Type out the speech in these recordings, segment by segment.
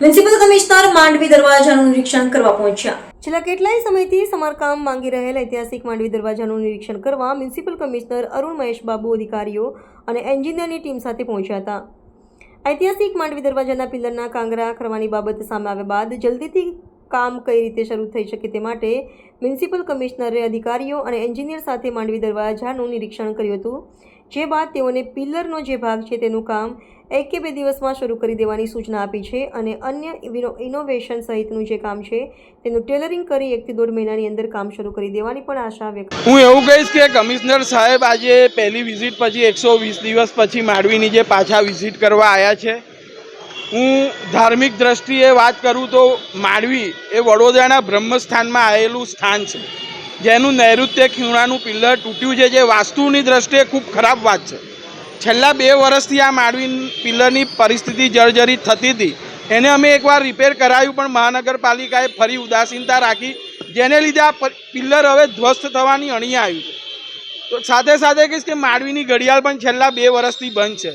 Municipal commissioner Mandvi દરવાજાનું નિરીક્ષણ કરવા પહોંચ્યા. છેલ્લા કેટલાય સમયથી સમારકામ માંગી રહેલ ઐતિહાસિક માંડવી દરવાજાનું નિરીક્ષણ કરવા મ્યુનિસિપલ કમિશનર અરુણ મહેશ બાબુ અધિકારીઓ અને એન્જિનિયરની ટીમ સાથે પહોંચ્યા હતા. ઐતિહાસિક માંડવી દરવાજાના પિલ્લરના કાંગરા કરવાની બાબત સામે આવ્યા બાદ જલ્દીથી કામ કઈ રીતે શરૂ થઈ શકે તે માટે મ્યુનિસિપલ કમિશનરે અધિકારીઓ અને એન્જિનિયર સાથે માંડવી દરવાજાનું નિરીક્ષણ કર્યું હતું. જે બાદ તેઓને પિલ્લરનો જે ભાગ છે તેનું કામ એક કે બે દિવસમાં શરૂ કરી દેવાની સૂચના આપી છે અને અન્ય ઇનોવેશન સહિતનું જે કામ છે તેનું ટેલરિંગ કરી એકથી દોઢ મહિનાની અંદર કામ શરૂ કરી દેવાની પણ આશા વ્યક્ત હું એવું કહીશ કે કમિશનર સાહેબ આજે પહેલી વિઝિટ પછી એકસો વીસ દિવસ પછી માંડવીની જે પાછા વિઝિટ કરવા આવ્યા છે હું ધાર્મિક દ્રષ્ટિએ વાત કરું તો માંડવી એ વડોદરાના બ્રહ્મસ્થાનમાં આવેલું સ્થાન છે. જેનું નૈઋત્ય ખીણાનું પિલ્લર તૂટ્યું છે, જે વાસ્તુની દ્રષ્ટિએ ખૂબ ખરાબ વાત છે. છેલ્લા બે વર્ષથી આ માંડવી પિલ્લરની પરિસ્થિતિ જર્જરિત થતી હતી. એને અમે એકવાર રિપેર કરાવ્યું પણ મહાનગરપાલિકાએ ફરી ઉદાસીનતા રાખી, જેને લીધે આ પિલ્લર હવે ધ્વસ્ત થવાની અણી આવ્યું છે. તો સાથે સાથે કહીશ કે માંડવીની ઘડિયાળ પણ છેલ્લા બે વર્ષથી બંધ છે.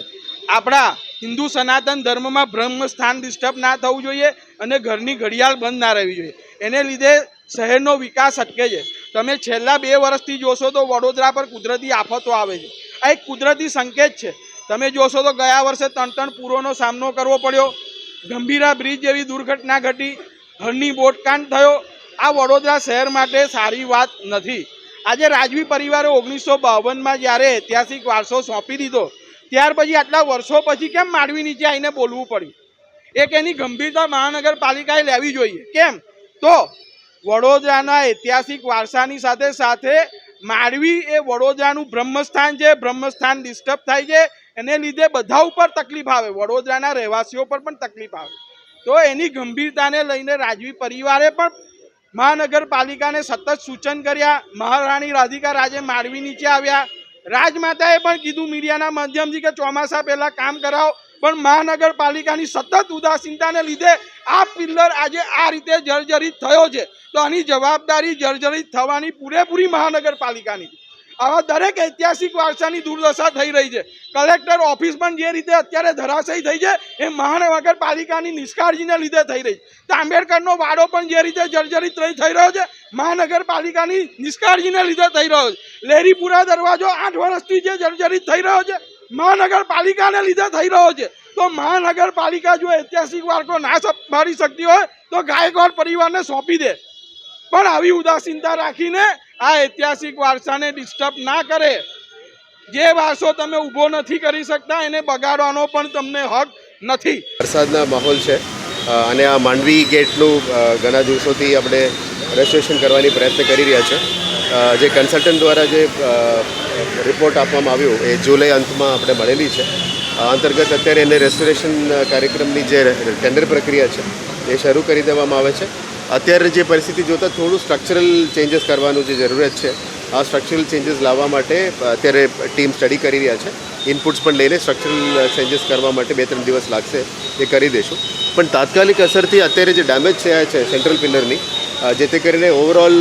આપણા હિન્દુ સનાતન ધર્મમાં બ્રહ્મ સ્થાન ડિસ્ટર્બ ના થવું જોઈએ અને ઘરની ઘડિયાળ બંધ ના રહેવી જોઈએ. એને લીધે શહેરનો વિકાસ અટકે છે. તમે છેલ્લા બે વર્ષથી જોશો તો વડોદરા પર કુદરતી આફતો આવે છે. આ એક કુદરતી સંકેત છે. તમે જોશો તો ગયા વર્ષે ત્રણ ત્રણ પૂરોનો સામનો કરવો પડ્યો. ગંભીરા બ્રિજ જેવી દુર્ઘટના ઘટી. હરની બોટકાંડ થયો. આ વડોદરા શહેર માટે સારી વાત નથી. આજે રાજવી પરિવારે ઓગણીસો બાવનમાં જ્યારે ઐતિહાસિક વારસો સોંપી દીધો ત્યાર પછી આટલા વર્ષો પછી કેમ માંડવી નીચે આવીને બોલવું પડ્યું? એક એની ગંભીરતા મહાનગરપાલિકાએ લેવી જોઈએ. કેમ? તો વડોદરાના ઐતિહાસિક વારસાની સાથે સાથે માંડવી એ વડોદરાનું બ્રહ્મસ્થાન છે. બ્રહ્મસ્થાન ડિસ્ટર્બ થાય છે. એને લીધે બધા ઉપર તકલીફ આવે. વડોદરાના રહેવાસીઓ પર પણ તકલીફ આવે. તો એની ગંભીરતાને લઈને રાજવી પરિવારે પણ મહાનગરપાલિકાને સતત સૂચન કર્યા. મહારાણી રાધિકા રાજે માંડવી નીચે આવ્યા. રાજમાતાએ પણ કીધું મીડિયાના માધ્યમથી કે ચોમાસા પહેલાં કામ કરાવો પણ મહાનગરપાલિકાની સતત ઉદાસીનતાને લીધે આ પિલ્લર આજે આ રીતે જર્જરિત થયો છે તો આની જવાબદારી જર્જરિત થવાની પૂરેપૂરી મહાનગરપાલિકાની છે. આવા દરેક ઐતિહાસિક વારસાની દુર્દશા થઈ રહી છે. કલેક્ટર ઓફિસ પણ જે રીતે અત્યારે ધરાશયી થઈ છે, એ મહાનગરપાલિકાની નિષ્કાળજીને લીધે થઈ રહી છે. આંબેડકરનો વાડો પણ જે રીતે જર્જરિત થઈ રહ્યો છે, મહાનગરપાલિકાની નિષ્કાળજીને લીધે થઈ રહ્યો છે. લેરીપુરા દરવાજો આઠ વર્ષથી જે જર્જરિત થઈ રહ્યો છે, મહાનગરપાલિકાને લીધે થઈ રહ્યો છે. તો મહાનગરપાલિકા જો ઐતિહાસિક વારકો ના સંભાળી શકતી હોય, તો ગાયકવાડ પરિવારને સોંપી દે. પણ આવી ઉદાસીનતા રાખીને આ ઐતિહાસિક વારસાને ડિસ્ટર્બ ના કરે. જે વારસો તમે ઊભો નથી કરી શકતા, એને બગાડવાનો પણ તમને હક નથી. વરસાદના માહોલ છે. અને આ માંડવી ગેટનું ઘણા દિવસોથી આપણે રેસ્ટોરેશન કરવાની પ્રયત્ન કરી રહ્યા છે. જે કન્સલ્ટન્ટ દ્વારા જે રિપોર્ટ આપવામાં આવ્યો, એ જુલાઈ અંતમાં આપણે મળેલી છે. અંતર્ગત અત્યારે એને રેસ્ટોરેશન કાર્યક્રમની જે ટેન્ડર પ્રક્રિયા છે, એ શરૂ કરી દેવામાં આવે છે. અત્યારે જે પરિસ્થિતિ જોતાં થોડું સ્ટ્રક્ચરલ ચેન્જીસ કરવાનું જે જરૂરિયાત છે, આ સ્ટ્રક્ચરલ ચેન્જીસ લાવવા માટે અત્યારે ટીમ સ્ટડી કરી રહ્યા છે. ઇનપુટ્સ પણ લઈને સ્ટ્રક્ચરલ ચેન્જીસ કરવા માટે બે ત્રણ દિવસ લાગશે, એ કરી દઈશું. પણ તાત્કાલિક અસરથી અત્યારે જે ડેમેજ થયા છે સેન્ટ્રલ પિલરની જેથી કરીને ઓવરઓલ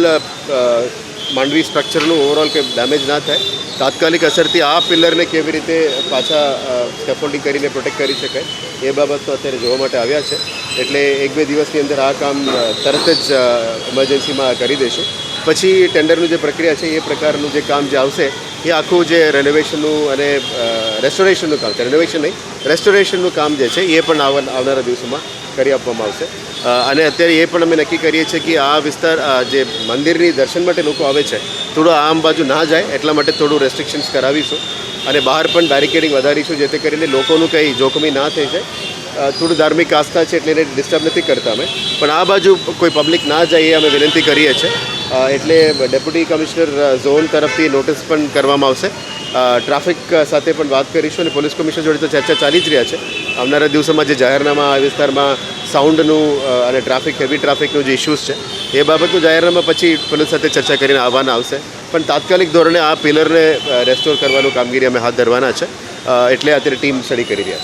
માંડવી સ્ટ્રક્ચરનું ઓવરઓલ કંઈ ડેમેજ ના થાય, તાત્કાલિક અસરથી આ પિલરને કેવી રીતે પાછા સ્કેફોલ્ડિંગ કરીને પ્રોટેક્ટ કરી શકાય, એ બાબત તો અત્યારે જોવા માટે આવ્યા છે. એટલે એક બે દિવસની અંદર આ કામ તરત જ ઇમરજન્સીમાં કરી દઈશું પછી ટેન્ડરનું જે પ્રક્રિયા છે, એ પ્રકારનું જે કામ જે આવશે, એ આખું જે રેનોવેશનનું અને રેસ્ટોરેશનનું કામ છે રેનોવેશન નહીં રેસ્ટોરેશનનું કામ જે છે, એ પણ આવનારા દિવસોમાં કરી આપવામાં આવશે. અને અત્યારે એ પણ અમે નક્કી કરીએ છીએ કે આ વિસ્તાર જે મંદિરની દર્શન માટે લોકો આવે છે, થોડું આમ બાજુ ના જાય, એટલા માટે થોડું રેસ્ટ્રિક્શન્સ કરાવીશું. અને બહાર પણ બેરિકેડિંગ વધારીશું, જેથી કરીને લોકોનું કંઈ જોખમી ના થઈ જાય. થોડું ધાર્મિક આસ્થા છે એટલે એને ડિસ્ટર્બ નથી કરતા અમે. પણ આ બાજુ કોઈ પબ્લિક ના જઈએ અમે વિનંતી કરીએ છીએ. એટલે ડેપ્યુટી કમિશનર ઝોન તરફથી નોટિસ પણ કરવામાં આવશે. ટ્રાફિક સાથે પણ વાત કરીશું અને પોલીસ કમિશનર જોડે તો ચર્ચા ચાલી જ રહ્યા છે. આવનારા દિવસોમાં જે જાહેરનામા આ વિસ્તારમાં સાઉન્ડનું અને ટ્રાફિક હેવી ટ્રાફિકનું જે ઇસ્યુઝ છે, એ બાબતનું જાહેરનામા પછી પોલીસ સાથે ચર્ચા કરીને આવવાના આવશે. પણ તાત્કાલિક ધોરણે આ પિલરને રેસ્ટોર કરવાનું કામગીરી અમે હાથ ધરવાના છે. એટલે અત્યારે ટીમ સ્ટડી કરી રહ્યા છે.